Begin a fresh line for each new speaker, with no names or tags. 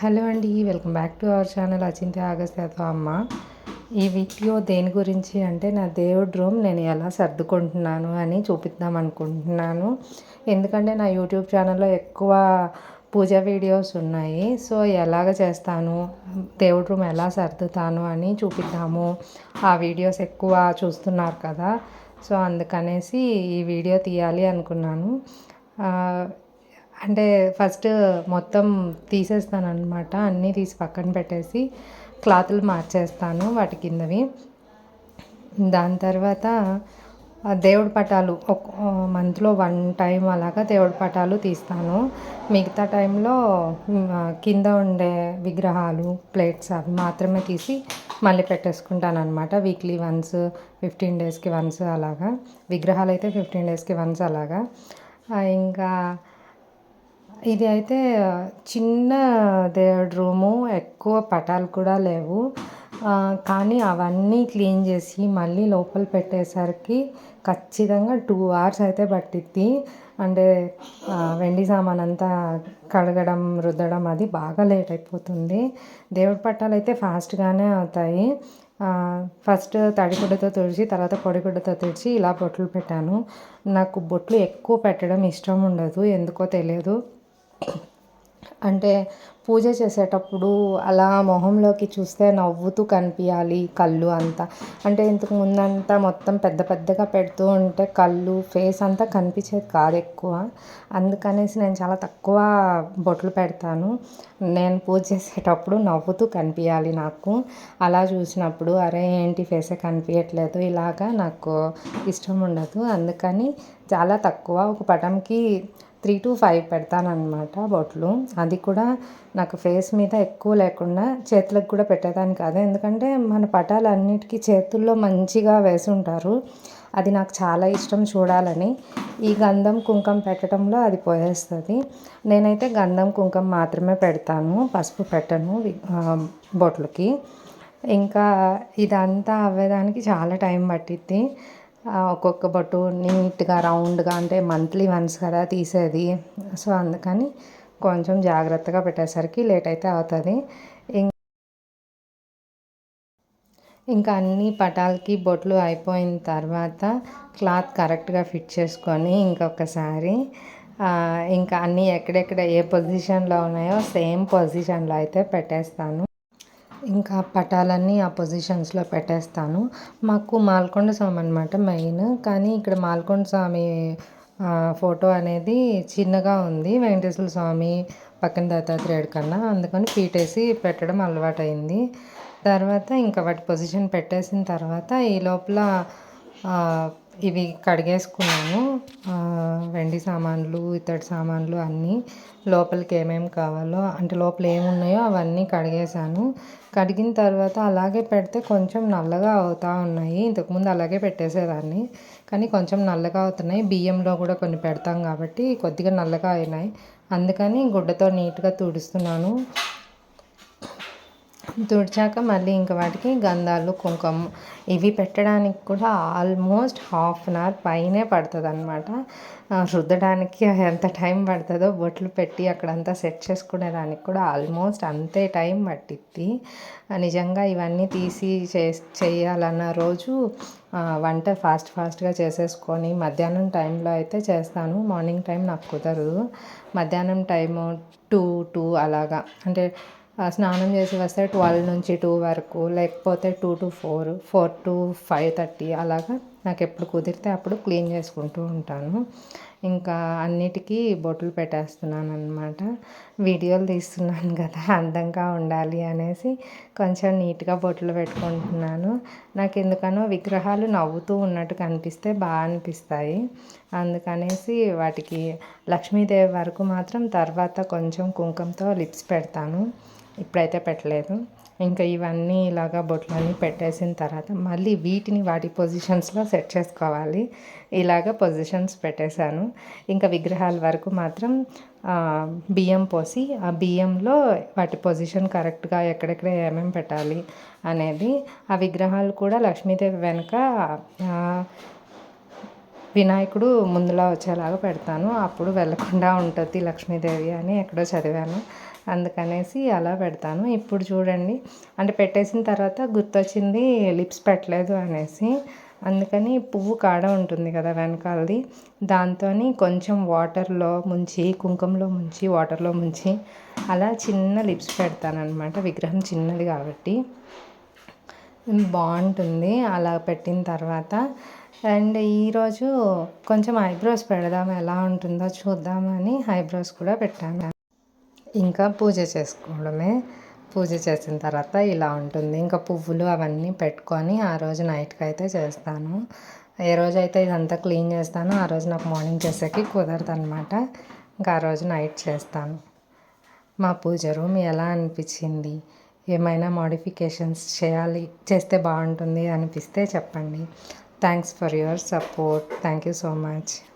Hello అండి welcome back to our channel Achintya ఆగస్త్యతో అమ్మ. ఈ వీడియో దేని గురించి అంటే నా దేవుడి రూమ్ నేను ఎలా సర్దుకుంటున్నాను అని చూపిద్దాం అనుకుంటున్నాను. ఎందుకంటే నా యూట్యూబ్ ఛానల్లో ఎక్కువ పూజ వీడియోస్ ఉన్నాయి. సో ఎలాగ చేస్తాను దేవుడి రూమ్ ఎలా సర్దుతాను అని చూపిద్దాము. ఆ వీడియోస్ ఎక్కువ చూస్తున్నారు కదా. సో అందుకనేసి ఈ వీడియో తీయాలి అనుకున్నాను. అంటే ఫస్ట్ మొత్తం తీసేస్తాను అనమాట అన్నీ తీసి పక్కన పెట్టేసి క్లాతులు మార్చేస్తాను వాటి కిందవి. దాని తర్వాత దేవుడి పటాలు ఒక మంత్లో వన్ టైం అలాగా దేవుడి పటాలు తీస్తాను. మిగతా టైంలో కింద ఉండే విగ్రహాలు ప్లేట్స్ అవి మాత్రమే తీసి మళ్ళీ పెట్టేసుకుంటాను అనమాట వీక్లీ వన్స్ ఫిఫ్టీన్ డేస్కి వన్స్ అలాగా. విగ్రహాలు అయితే ఫిఫ్టీన్ డేస్కి వన్స్ అలాగా. ఇంకా ఇది అయితే చిన్న దేవుడి రూము ఎక్కువ పటాలు కూడా లేవు. కానీ అవన్నీ క్లీన్ చేసి మళ్ళీ లోపల పెట్టేసరికి ఖచ్చితంగా టూ అవర్స్ అయితే పట్టిద్ది. అంటే వెండి సామాన్ అంతా కడగడం రుద్దడం అది బాగా లేట్ అయిపోతుంది. దేవుడి పట్టాలు అయితే ఫాస్ట్గానే అవుతాయి. ఫస్ట్ తడిగుడ్డతో తుడిచి తర్వాత పొడిగుడ్డతో తుడిచి ఇలా బొట్లు పెట్టాను. నాకు బొట్లు ఎక్కువ పెట్టడం ఇష్టం ఉండదు. ఎందుకో తెలియదు. అంటే పూజ చేసేటప్పుడు అలా మొహంలోకి చూస్తే నవ్వుతూ కనిపించాలి కళ్ళు అంతా. అంటే ఇంతకు ముందంతా మొత్తం పెద్ద పెద్దగా పెడుతూ ఉంటే కళ్ళు ఫేస్ అంతా కనిపించేది కాదు ఎక్కువ. అందుకనేసి నేను చాలా తక్కువ బొట్లు పెడతాను. నేను పూజ చేసేటప్పుడు నవ్వుతూ కనిపించాలి నాకు. అలా చూసినప్పుడు అరే ఏంటి ఫేసే కనిపించట్లేదు ఇలాగా నాకు ఇష్టం ఉండదు. అందుకని చాలా తక్కువ ఒక పటంకి త్రీ టు ఫైవ్ పెడతానమాట బొట్లు. అది కూడా నాకు ఫేస్ మీద ఎక్కువ లేకుండా చేతులకు కూడా పెట్టేదాన్ని కాదు. ఎందుకంటే మన పటాలు అన్నిటికీ చేతుల్లో మంచిగా వేసి ఉంటారు. అది నాకు చాలా ఇష్టం చూడాలని. ఈ గంధం కుంకం పెట్టడంలో అది పోయేస్తుంది. నేనైతే గంధం కుంకం మాత్రమే పెడతాను. పసుపు పెట్టను బొట్లకి. ఇంకా ఇదంతా అవ్వేదానికి చాలా టైం పట్టిద్ది. ఒక్కొక్క బొట్టు నీట్గా రౌండ్గా అంటే మంత్లీ వన్స్ కదా తీసేది. సో అందుకని కొంచెం జాగ్రత్తగా పెట్టేసరికి లేట్ అయితే అవుతుంది. ఇంకా అన్ని పటాలకి బొట్లు అయిపోయిన తర్వాత క్లాత్ కరెక్ట్గా ఫిట్ చేసుకొని ఇంకొకసారి ఇంకా అన్నీ ఎక్కడెక్కడ ఏ పొజిషన్లో ఉన్నాయో సేమ్ పొజిషన్లో అయితే పెట్టేస్తాను. ఇంకా పటాలన్నీ ఆ పొజిషన్స్లో పెట్టేస్తాను. మాకు మాల్కొండ స్వామి అనమాట మెయిన్ కానీ ఇక్కడ మాల్కొండ స్వామి ఫోటో అనేది చిన్నగా ఉంది. వెంకటేశ్వర స్వామి పక్కన దత్తాత్రేయుడు కన్నా. అందుకని పీటేసి పెట్టడం అలవాటైంది. తర్వాత ఇంకా వాటి పొజిషన్ పెట్టేసిన తర్వాత ఈ లోపల ఇవి కడిగేసుకున్నాను వెండి సామాన్లు ఇతడి సామాన్లు అన్నీ లోపలికి ఏమేమి కావాలో అంటే లోపల ఏమున్నాయో అవన్నీ కడిగేసాను కడిగిన తర్వాత అలాగే పెడితే కొంచెం నల్లగా అవుతూ ఉన్నాయి. ఇంతకుముందు అలాగే పెట్టేసేదాన్ని. కానీ కొంచెం నల్లగా అవుతున్నాయి. బియ్యంలో కూడా కొన్ని పెడతాం కాబట్టి కొద్దిగా నల్లగా అయినాయి. అందుకని గుడ్డతో నీట్గా తుడుస్తున్నాను. తుడిచాక మళ్ళీ ఇంక వాటికి గంధాలు కుంకుమ ఇవి పెట్టడానికి కూడా ఆల్మోస్ట్ హాఫ్ అన్ అవర్ పైనే పడుతుంది అనమాట రుద్దడానికి ఎంత టైం పడుతుందో బొట్లు పెట్టి అక్కడంతా సెట్ చేసుకునేదానికి కూడా ఆల్మోస్ట్ అంతే టైం పట్టిద్ది. నిజంగా ఇవన్నీ తీసి చే చేయాలన్న రోజు వంట ఫాస్ట్ ఫాస్ట్గా చేసేసుకొని మధ్యాహ్నం టైంలో అయితే చేస్తాను. మార్నింగ్ టైం నాకు కుదరదు. మధ్యాహ్నం టైము టూ టూ అలాగా. అంటే స్నానం చేసి వస్తే ట్వెల్వ్ నుంచి టూ వరకు లేకపోతే two to four four to five thirty అలాగా నాకు ఎప్పుడు కుదిరితే అప్పుడు క్లీన్ చేసుకుంటూ ఉంటాను. ఇంకా అన్నిటికీ బొట్లు పెట్టేస్తున్నాను అనమాట వీడియోలు తీస్తున్నాను కదా అందంగా ఉండాలి అనేసి కొంచెం నీట్గా బొట్లు పెట్టుకుంటున్నాను. నాకు ఎందుకనో విగ్రహాలు నవ్వుతూ ఉన్నట్టు కనిపిస్తే బాగా అనిపిస్తాయి. అందుకనేసి వాటికి లక్ష్మీదేవి వరకు మాత్రం తర్వాత కొంచెం కుంకుమతో లిప్స్ పెడతాను. ఇప్పుడైతే పెట్టలేదు. ఇంకా ఇవన్నీ ఇలాగా బొట్లన్నీ పెట్టేసిన తర్వాత మళ్ళీ వీటిని వాటి పొజిషన్స్లో సెట్ చేసుకోవాలి. ఇలాగ పొజిషన్స్ పెట్టేశాను. ఇంకా విగ్రహాల వరకు మాత్రం బియ్యం పోసి ఆ బియ్యంలో వాటి పొజిషన్ కరెక్ట్గా ఎక్కడెక్కడ ఏమేమి పెట్టాలి అనేది ఆ విగ్రహాలు కూడా లక్ష్మీదేవి వెనుక వినాయకుడు ముందులా వచ్చేలాగా పెడతాను. అప్పుడు వెళ్ళకుండా ఉంటుంది లక్ష్మీదేవి అని ఎక్కడో చదివాను. అందుకనేసి అలా పెడతాను. ఇప్పుడు చూడండి అంటే పెట్టేసిన తర్వాత గుర్తొచ్చింది లిప్స్ పెట్టలేదు అనేసి. అందుకని పువ్వు కాడ ఉంటుంది కదా వెనకాలది. దాంతో కొంచెం వాటర్లో ముంచి కుంకుమలో ముంచి వాటర్లో ముంచి అలా చిన్న లిప్స్ పెడతానమాట విగ్రహం చిన్నది కాబట్టి. బాగుంటుంది అలా పెట్టిన తర్వాత. అండ్ ఈరోజు కొంచెం ఐబ్రోస్ పెడదాం ఎలా ఉంటుందో చూద్దామని ఐబ్రోస్ కూడా పెట్టాను. ఇంకా పూజ చేసుకోవడమే. పూజ చేసిన తర్వాత ఇలా ఉంటుంది. ఇంకా పువ్వులు అవన్నీ పెట్టుకొని ఆ రోజు నైట్కి అయితే చేస్తాను. ఏ రోజు అయితే ఇదంతా క్లీన్ చేస్తానో ఆ రోజు నాకు మార్నింగ్ చేసేకి కుదరదు అనమాట ఇంకా ఆ రోజు నైట్ చేస్తాను. మా పూజ రూమ్ ఎలా అనిపించింది? ఏమైనా మాడిఫికేషన్స్ చేయాలి చేస్తే బాగుంటుంది అనిపిస్తే చెప్పండి. Thanks for your support. Thank you so much.